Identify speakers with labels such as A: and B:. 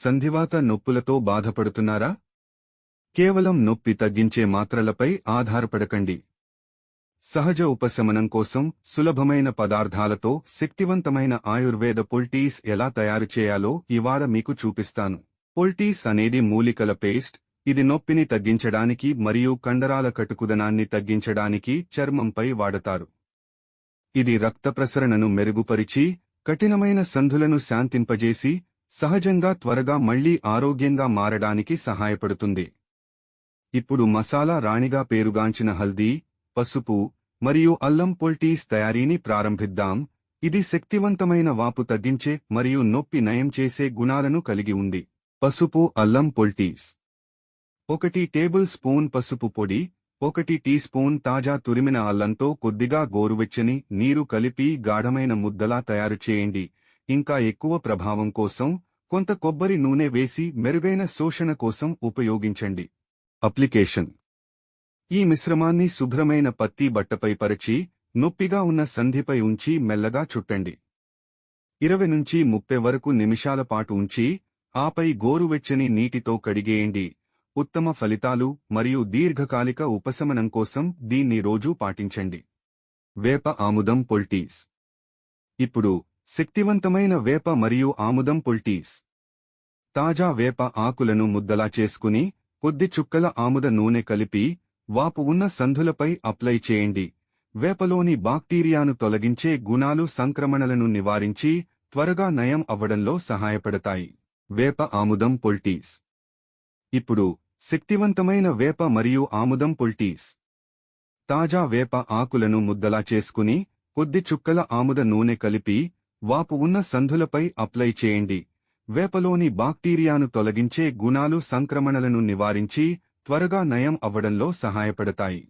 A: సంధివాత నొప్పులతో బాధపడుతున్నారా? కేవలం నొప్పి తగ్గించే మాత్రలపై ఆధారపడకండి. సహజ ఉపశమనం కోసం సులభమైన పదార్థాలతో శక్తివంతమైన ఆయుర్వేద పొల్టీస్ ఎలా తయారు చేయాలో ఇవాళ మీకు చూపిస్తాను. పొల్టీస్ అనేది మూలికల పేస్ట్ ఇది నొప్పిని తగ్గించడానికి మరియు కండరాల కటుకుదనాన్ని తగ్గించడానికి చర్మంపై వాడతారు. ఇది రక్త ప్రసరణను మెరుగుపరిచి కఠినమైన సంధులను శాంతింపజేసి సహజంగా త్వరగా మళ్ళీ ఆరోగ్యంగా మారడానికి సహాయపడుతుంది. ఇప్పుడు మసాలా రాణిగా పేరుగాంచిన హల్దీ పసుపు మరియు అల్లం పొల్టీస్ తయారీని ప్రారంభిద్దాం. ఇది శక్తివంతమైన వాపు తగ్గించే మరియు నొప్పి నయం చేసే గుణాలను కలిగి ఉంది. పసుపు అల్లం పొల్టీస్ ఒకటి టేబుల్ స్పూన్ పసుపు పొడి ఒకటి టీ స్పూన్ తాజా తురిమిన అల్లంతో కొద్దిగా గోరువెచ్చని నీరు కలిపి గాఢమైన ముద్దలా తయారు చేయండి. ఇంకా ఎక్కువ ప్రభావం కోసం కొంత కొబ్బరి నూనె వేసి మెరుగైన శోషణ కోసం ఉపయోగించండి. అప్లికేషన్. ఈ మిశ్రమాన్ని శుభ్రమైన పత్తి బట్టపై పరిచి నొప్పిగా ఉన్న సంధిపై ఉంచి మెల్లగా చుట్టండి. ఇరవై నుంచి ముప్పై వరకు నిమిషాల పాటు ఉంచి ఆపై గోరువెచ్చని నీటితో కడిగేయండి. ఉత్తమ ఫలితాలు మరియు దీర్ఘకాలిక ఉపశమనం కోసం దీన్ని రోజూ పాటించండి. వేప ఆముదం పొల్టీస్. ఇప్పుడు శక్తివంతమైన వేప మరియు ఆముదం పొల్టీస్. తాజా వేప ఆకులను ముద్దలా చేసుకుని కొద్ది చుక్కల ఆముద నూనె కలిపి వాపు ఉన్న సంధులపై అప్లై చేయండి. వేపలోని బాక్టీరియాను తొలగించే గుణాలు సంక్రమణలను నివారించి త్వరగా నయం అవ్వడంలో సహాయపడతాయి. వేప ఆముదం పొల్టీస్. ఇప్పుడు శక్తివంతమైన వేప మరియు ఆముదం పొల్టీస్. తాజా వేప ఆకులను ముద్దలా చేసుకుని కొద్ది చుక్కల ఆముద నూనె కలిపి వాపు ఉన్న సంధులపై అప్లై చేయండి. వేపలోని బాక్టీరియాను తొలగించే గుణాలు సంక్రమణలను నివారించి త్వరగా నయం అవ్వడంలో సహాయపడతాయి.